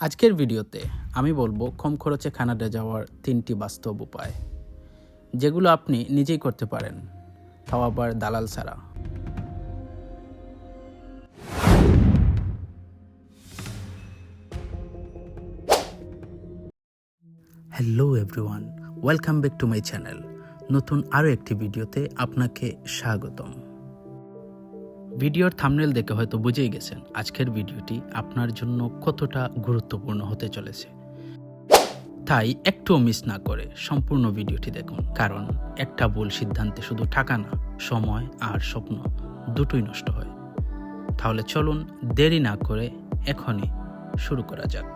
আজকের ভিডিওতে আমি বলব কম খরচে কানাডা যাওয়ার তিনটি বাস্তব উপায়, যেগুলো আপনি নিজেই করতে পারেন, তাও আবার দালাল ছাড়া। Hello everyone welcome back to my channel নতুন আরও একটি ভিডিওতে আপনাকে স্বাগতম। ভিডিওর থামনেল দেখে হয়তো বুঝেই গেছেন আজকের ভিডিওটি আপনার জন্য কতটা গুরুত্বপূর্ণ হতে চলেছে। তাই একটুও মিস না করে সম্পূর্ণ ভিডিওটি দেখুন, কারণ একটা ভুল সিদ্ধান্তে শুধু টাকা না, সময় আর স্বপ্ন দুটোই নষ্ট হয়। তাহলে চলুন দেরি না করে এখনই শুরু করা যাক।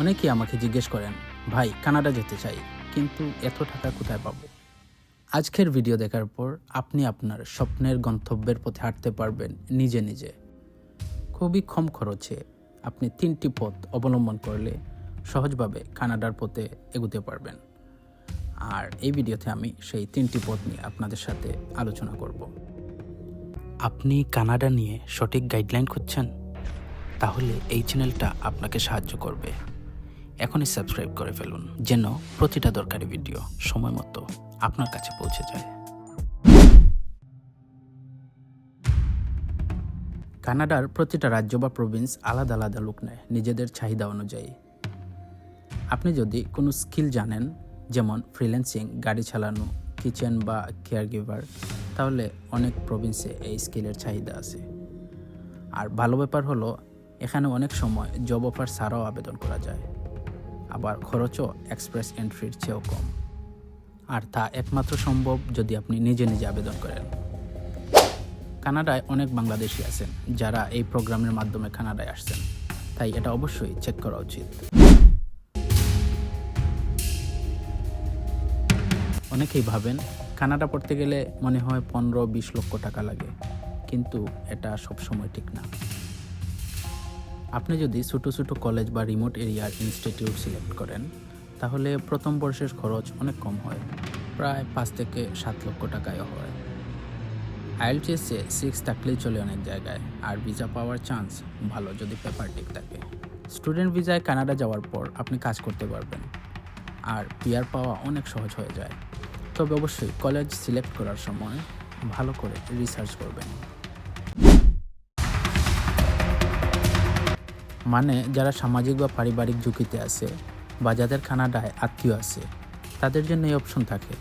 অনেকেই আমাকে জিজ্ঞেস করেন, ভাই, কানাডা যেতে চাই, কিন্তু এত টাকা কোথায় পাবো? আজকের ভিডিও দেখার পর আপনি আপনার স্বপ্নের গন্তব্যের পথে হাঁটতে পারবেন নিজে নিজে। খুবই কম খরচে আপনি তিনটি পথ অবলম্বন করলে সহজভাবে কানাডার পথে এগুতে পারবেন। আর এই ভিডিওতে আমি সেই তিনটি পথ নিয়ে আপনাদের সাথে আলোচনা করব। আপনি কানাডা নিয়ে সঠিক গাইডলাইন খুঁজছেন? তাহলে এই চ্যানেলটা আপনাকে সাহায্য করবে। এখনই সাবস্ক্রাইব করে ফেলুন, যেন প্রতিটা দরকারি ভিডিও সময় মতো আপনার কাছে পৌঁছে যায়। কানাডার প্রতিটা রাজ্য বা প্রভিন্স আলাদা আলাদা লুক নেয় নিজেদের চাহিদা অনুযায়ী। আপনি যদি কোনো স্কিল জানেন, যেমন ফ্রিল্যান্সিং, গাড়ি চালানো, কিচেন বা কেয়ার গিভার তাহলে অনেক প্রভিন্সে এই স্কিলের চাহিদা আছে। আর ভালো ব্যাপার হলো, এখানে অনেক সময় জব অফার ছাড়াও আবেদন করা যায়। আবার খরচও এক্সপ্রেস এন্ট্রির চেয়েও কম। আর তা একমাত্র সম্ভব যদি আপনি নিজে নিজে আবেদন করেন। কানাডায় অনেক বাংলাদেশি আছেন যারা এই প্রোগ্রামের মাধ্যমে কানাডায় আসছেন। তাই এটা অবশ্যই চেক করা উচিত। অনেকেই ভাবেন কানাডা পড়তে গেলে মনে হয় পনেরো বিশ লক্ষ টাকা লাগে। কিন্তু এটা সবসময় ঠিক না। আপনি যদি ছোটো ছোটো কলেজ বা রিমোট এরিয়ার ইনস্টিটিউট সিলেক্ট করেন, তাহলে প্রথম বর্ষের খরচ অনেক কম হয়, প্রায় পাঁচ থেকে সাত লক্ষ টাকায় হয়। আইএলটিএসে সিক্স থাকলেই চলে অনেক জায়গায়, আর ভিসা পাওয়ার চান্স ভালো যদি পেপার ঠিক থাকে। স্টুডেন্ট ভিসায় কানাডা যাওয়ার পর আপনি কাজ করতে পারবেন, আর পিয়ার পাওয়া অনেক সহজ হয়ে যায়। তবে অবশ্যই কলেজ সিলেক্ট করার সময় ভালো করে রিসার্চ করবেন। মানে যারা সামাজিক বা পারিবারিক ঝুঁকিতে আছে বা যাদের কানাডায় আত্মীয় আছে, তাদের জন্য এই অপশন থাকে।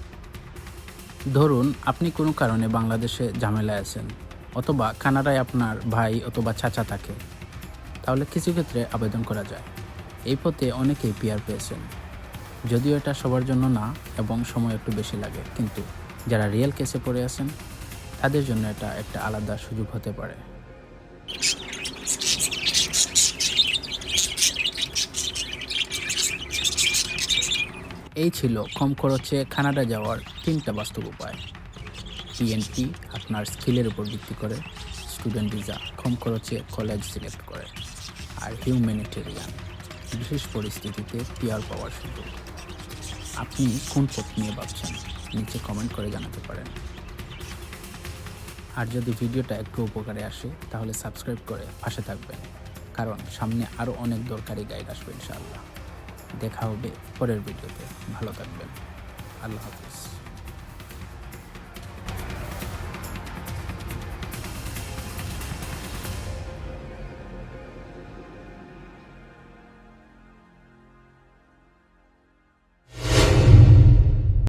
ধরুন, আপনি কোনো কারণে বাংলাদেশে ঝামেলায় আছেন অথবা কানাডায় আপনার ভাই অথবা চাচা থাকে, তাহলে কিছু ক্ষেত্রে আবেদন করা যায়। এই পথে অনেকেই পিয়ার পেয়েছেন। যদিও এটা সবার জন্য না এবং সময় একটু বেশি লাগে, কিন্তু যারা রিয়েল কেসে পড়ে আছেন, তাদের জন্য এটা একটা আলাদা সুযোগ হতে পারে। এই ছিল কম খরচে কানাডা যাওয়ার তিনটা বাস্তব উপায়। পিএনপি আপনার স্কিলের উপর ভিত্তি করে স্টুডেন্ট ভিসা কম খরচে কলেজ সিলেক্ট করে, আর হিউম্যানিটেরিয়ান, বিশেষ পরিস্থিতিতে পিয়ার পাওয়ার সুযোগ। আপনি কোন পথ নিয়ে ভাবছেন? নিচে কমেন্ট করে জানাতে পারেন। আর যদি ভিডিওটা একটু উপকারে আসে, তাহলে সাবস্ক্রাইব করে পাশে থাকবেন। কারণ সামনে আরও অনেক দরকারি গাইড আসবে, ইনশাআল্লাহ। দেখা হবে পরের ভিডিওতে। ভালো থাকবেন। আল্লাহ হাফিজ।